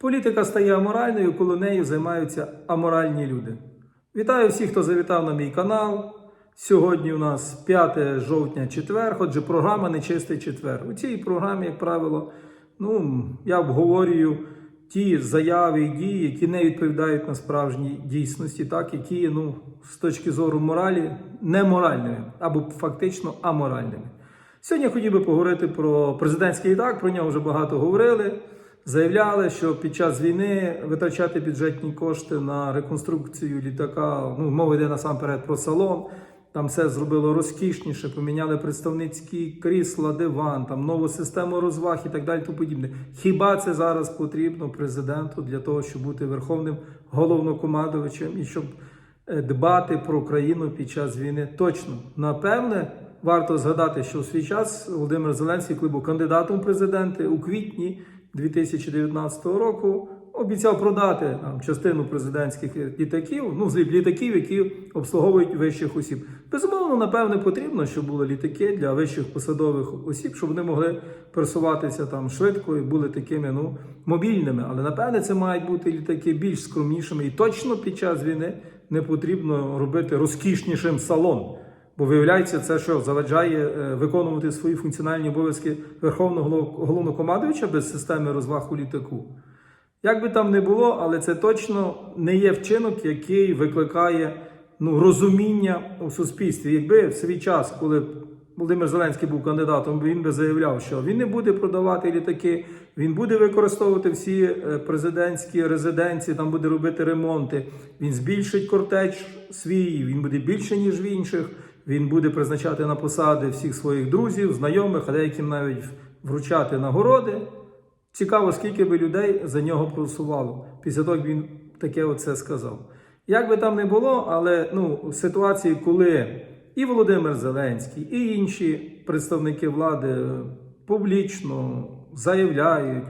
Політика стає аморальною, коли нею займаються аморальні люди. Вітаю всіх, хто завітав на мій канал. Сьогодні у нас 5 жовтня четвер, отже, програма Нечистий четвер. У цій програмі, як правило, ну, я обговорюю ті заяви і дії, які не відповідають на справжній дійсності, так, які ну, з точки зору моралі неморальними або фактично аморальними. Сьогодні я хотів би поговорити про президентський літак, про нього вже багато говорили. Заявляли, що під час війни витрачати бюджетні кошти на реконструкцію літака, ну мова йде насамперед про салон. Там все зробило розкішніше, поміняли представницькі крісла, диван, там нову систему розваг і так далі. тому подібне. Хіба це зараз потрібно президенту для того, щоб бути верховним головнокомандувачем і щоб е, дбати про країну під час війни? Точно, напевне, варто згадати, що у свій час Володимир Зеленський, коли був кандидатом президенти у квітні 2019 року. Обіцяв продати там, частину президентських літаків, ну з літаків, які обслуговують вищих осіб. Безумовно, напевне, потрібно, щоб були літаки для вищих посадових осіб, щоб вони могли пересуватися там швидко і були такими ну мобільними. Але напевне це мають бути літаки більш скромнішими, і точно під час війни не потрібно робити розкішнішим салон. Бо виявляється, це що заважає е, виконувати свої функціональні обов'язки верховного головнокомандуюча без системи розваг у літаку. Як би там не було, але це точно не є вчинок, який викликає ну, розуміння у суспільстві. Якби в свій час, коли Володимир Зеленський був кандидатом, він би заявляв, що він не буде продавати літаки, він буде використовувати всі е, президентські резиденції, там буде робити ремонти. Він збільшить кортеж свій, він буде більше ніж в інших. Він буде призначати на посади всіх своїх друзів, знайомих, а деяким навіть вручати нагороди. Цікаво, скільки би людей за нього проголосувало після того, як він таке оце сказав. Як би там не було, але ну, ситуації, коли і Володимир Зеленський, і інші представники влади публічно заявляють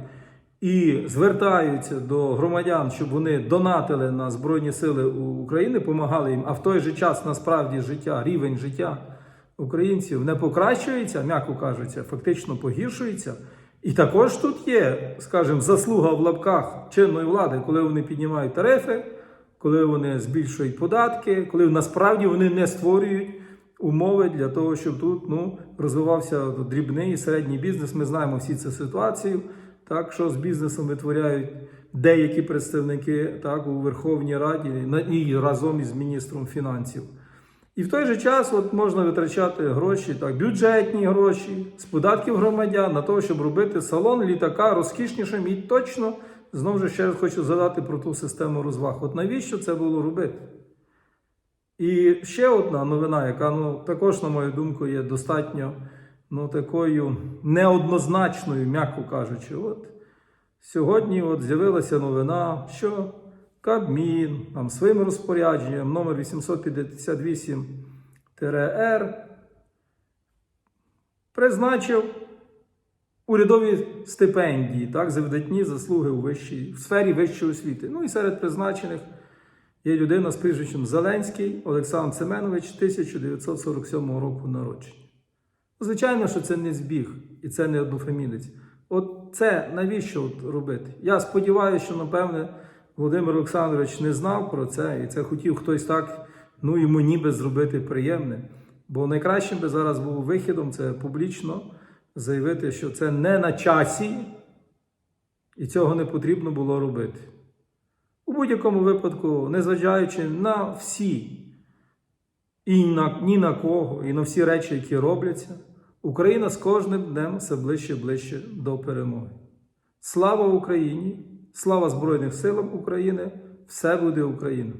і звертаються до громадян, щоб вони донатили на Збройні Сили України, допомагали їм, а в той же час насправді життя, рівень життя українців не покращується, м'яко кажучи, фактично погіршується. І також тут є, скажімо, заслуга в лапках чинної влади, коли вони піднімають тарифи, коли вони збільшують податки, коли насправді вони не створюють умови для того, щоб тут ну, розвивався дрібний і середній бізнес. Ми знаємо всі цю ситуацію, так що з бізнесом витворяють деякі представники так, у Верховній Раді і разом із міністром фінансів. І в той же час от можна витрачати гроші, так, бюджетні гроші з податків громадян на те, щоб робити салон літака розкішнішим і точно знову ж ще раз хочу згадати про ту систему розваг. От навіщо це було робити? І ще одна новина, яка ну, також, на мою думку, є достатньо ну, такою неоднозначною, м'яко кажучи. От Сьогодні от з'явилася новина, що Кабмін там, своїм розпорядженням номер 858-р призначив урядові стипендії так, за видатні заслуги у вищій, в сфері вищої освіти. Ну і серед призначених є людина з прізвищем Зеленський Олександр Семенович 1947 року народження. Звичайно, що це не збіг і це не однофамілець. От це навіщо от робити? Я сподіваюся, що, напевне, Володимир Олександрович не знав про це, і це хотів хтось так, ну йому ніби зробити приємне. Бо найкращим би зараз був вихідом це публічно заявити, що це не на часі, і цього не потрібно було робити. У будь-якому випадку, незважаючи на всі, і на, ні на кого, і на всі речі, які робляться, Україна з кожним днем все ближче і ближче до перемоги. Слава Україні! Слава Збройним силам України! Все буде Україна!